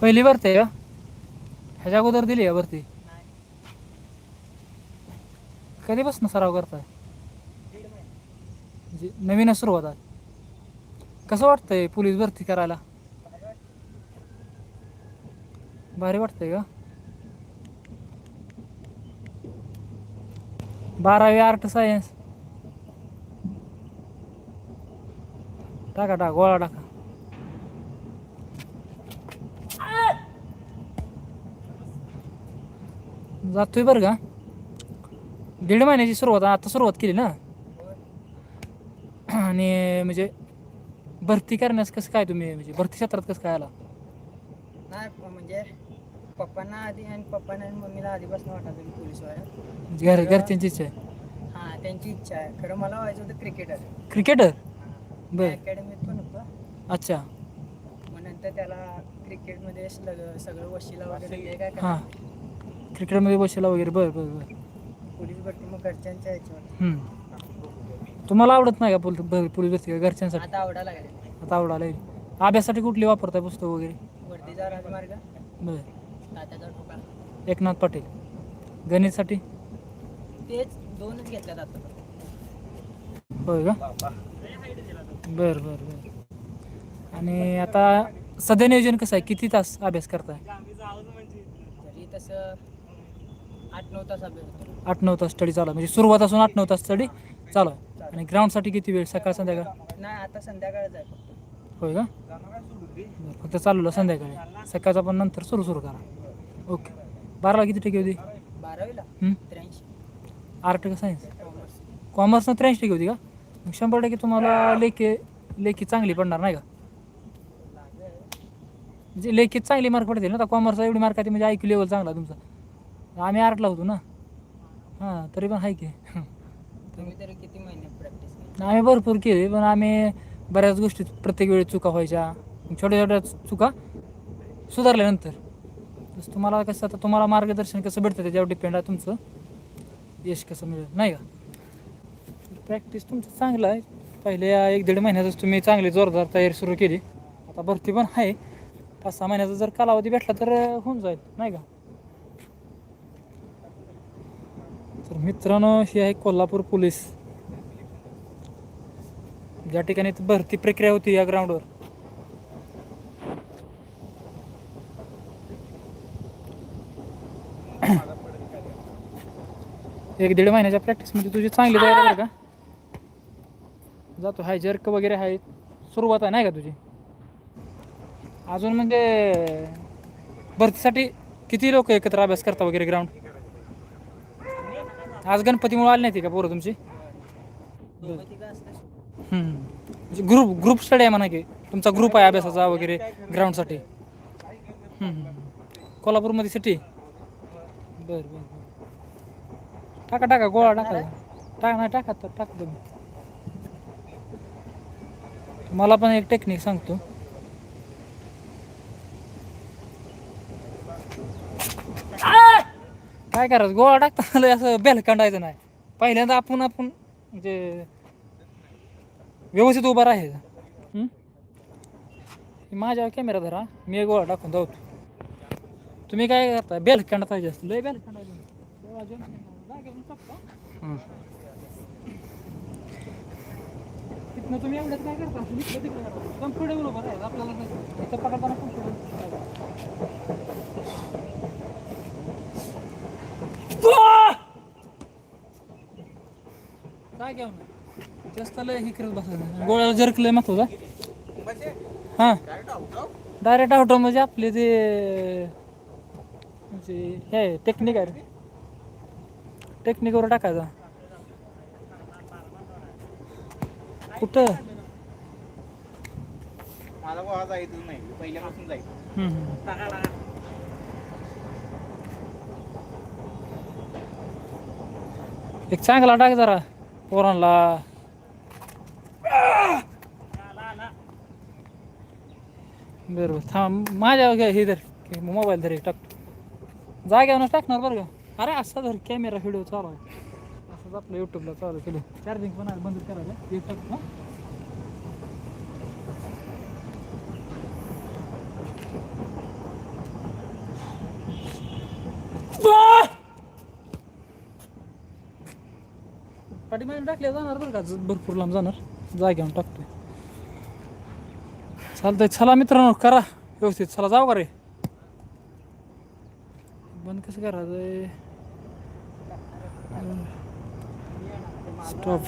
पहिली भरती का? ह्याच्या अगोदर दिली आहे भरती? कधीपासून सराव करताय? म्हणजे नवीनच सुरुवात आहे. कसं वाटतंय पोलीस भरती करायला? भारी वाटतंय का बारावी आर्ट सायन्स. टाका टाका गोळा टाका. जातोय बरं का दीड महिन्याची सुरुवात आता सुरुवात केली ना? आणि म्हणजे भरती करण्यास कसं काय तुम्ही म्हणजे भरती क्षेत्रात कसं काय आला? नाही प- म्हणजे पप्पांना आधी आणि पप्पांना आणि मम्मीला आधीपासून वाटत मी पोलीस व्हायला म्हणजे घर घरच्यांची इच्छा आहे? हां त्यांची इच्छा आहे. खरं मला व्हायचं होतं क्रिकेटर क्रिकेटर बर. अकॅडमीत पण होतं. अच्छा. मग नंतर त्याला क्रिकेटमध्ये सगळं सगळं वशिला वगैरे हे काय हां. क्रिकेटमध्ये बसायला वगैरे. बरं बरं बरं. पोलीस भरती मग घरच्यांच्या ह्याच्यावर. हम्म. तुम्हाला आवडत नाही का पोल पोलीस भरती का घरच्यांसाठी? आता लागले. आता आवडायला लागली. अभ्यासासाठी कुठली वापरताय पुस्तक वगैरे? राजमार्ग बरं. तात्याचा ठोका. एकनाथ पाटील. गणितसाठी? तेच दोनच घेतल्यात आता. होय का? बर बर बर. आणि आता सध्या नियोजन कसं आहे? किती तास अभ्यास करताय? तरी तसं आठ नऊ तास अभ्यास होतो. आठ नऊ तास स्टडी चालू आहे. म्हणजे सुरुवात असून आठ नऊ तास स्टडी चालू आहे. आणि ग्राउंडसाठी किती वेळ? सकाळ संध्याकाळ? नाही आता संध्याकाळच आहे फक्त. होय का? बरं, फक्त चालू संध्याकाळी. सकाळचा पण नंतर सुरू सुरू करा. ओके. बाराला किती टक्के होती? बारावीला? हं? त्र्याऐंशी. आर्ट का सायन्स? कॉमर्स कॉमर्सनं त्र्याऐंशी टक्के होती का? मग शंभर टक्के तुम्हाला लेखी लेखी चांगली पडणार नाही का? म्हणजे लेखीत चांगली मार्क पडतील ना आता कॉमर्सला एवढी मार्क आहे म्हणजे ऐकू लेवल चांगला आहे तुमचा. आम्ही आर्टला होतो ना. हां तरी पण आहे की. तुम्ही तरी किती महिने आम्ही भरपूर केली पण आम्ही बऱ्याच गोष्टी प्रत्येक वेळी चुका व्हायच्या. छोट्या छोट्या चुका सुधारल्यानंतर. तसं तुम्हाला कसं आता तुम्हाला मार्गदर्शन कसं भेटतं त्याच्यावर डिपेंड आहे तुमचं. यश कसं मिळेल नाही का? प्रॅक्टिस तुमचं चांगलं आहे. पहिल्या एक दीड महिन्यातच तुम्ही चांगली जोरदार तयारी सुरू केली. आता भरती पण आहे. पाच सहा महिन्याचा जर कालावधी भेटला तर होऊन जाईल नाही का? तर मित्रांनो ही आहे कोल्हापूर पोलीस. ज्या ठिकाणी भरती प्रक्रिया होती या ग्राउंडवर एक दीड महिन्याच्या प्रॅक्टिसमध्ये तुझी चांगली तयारी बरं का? जातो. हाय जर्क वगैरे आहे सुरुवात आहे नाही का तुझी? अजून म्हणजे भरतीसाठी किती लोक एकत्र अभ्यास करता वगैरे ग्राउंड आज गणपतीमुळे आले नाही ते का पोरं तुमची? हम्म. म्हणजे ग्रुप ग्रुप स्टडी आहे म्हणा की तुमचा ग्रुप आहे अभ्यासाचा वगैरे ग्राउंडसाठी हम्म, हम्म. कोल्हापूरमध्ये सिटी बर बर टाका टाका गोळा टाका. टाका नाही टाका तर टाका तुम्ही. मला पण एक टेक्निक सांगतो. काय करायचं? गोळा टाकता लय असं बेलकंडायचं नाही. पहिल्यांदा आपण आपण म्हणजे व्यवस्थित उभा राहायचं हं? माझ्या कॅमेरा धरा. मी एक गोळा टाकून जाऊ. तुम्ही काय करता बेल काढत पाहिजे असतं लय बेल तिथनं तुम्ही एवढ्यात काय करता? उभं आपल्याला इथं पकडताना काय घेऊन जास्त लय हे करत बसायचं गोळ्याला जरकलंय महत्त्वाचा हां. डायरेक्ट आउट म्हणजे आपले ते म्हणजे हे टेक्निक आहे टेक्निकवर टाकायचा. कुठं? मला गोळा जायचं नाही. पहिल्यापासून जायचं. हम्म, हम्म. एक चांगला टाक जरा पोरांना बरोबर थांब माझ्या घ्या हे धर मोबाईल धर एक टाकतो जाग्यावरच टाकणार बरं का? अरे असा धर कॅमेरा व्हिडिओ चालू आहे. असंच आपलं यूट्यूबला चालू केलं. चार्जिंग पण बंद करायला. एक टाकतो हं. पाठीमागे टाकल्या जाणार बरं का? भरपूर लांब जाणार. जाग्यावर टाकतोय. चालतंय चला मित्रांनो करा. व्यवस्थित चला जाऊ का रे? बंद कसं करायचंय? स्टॉप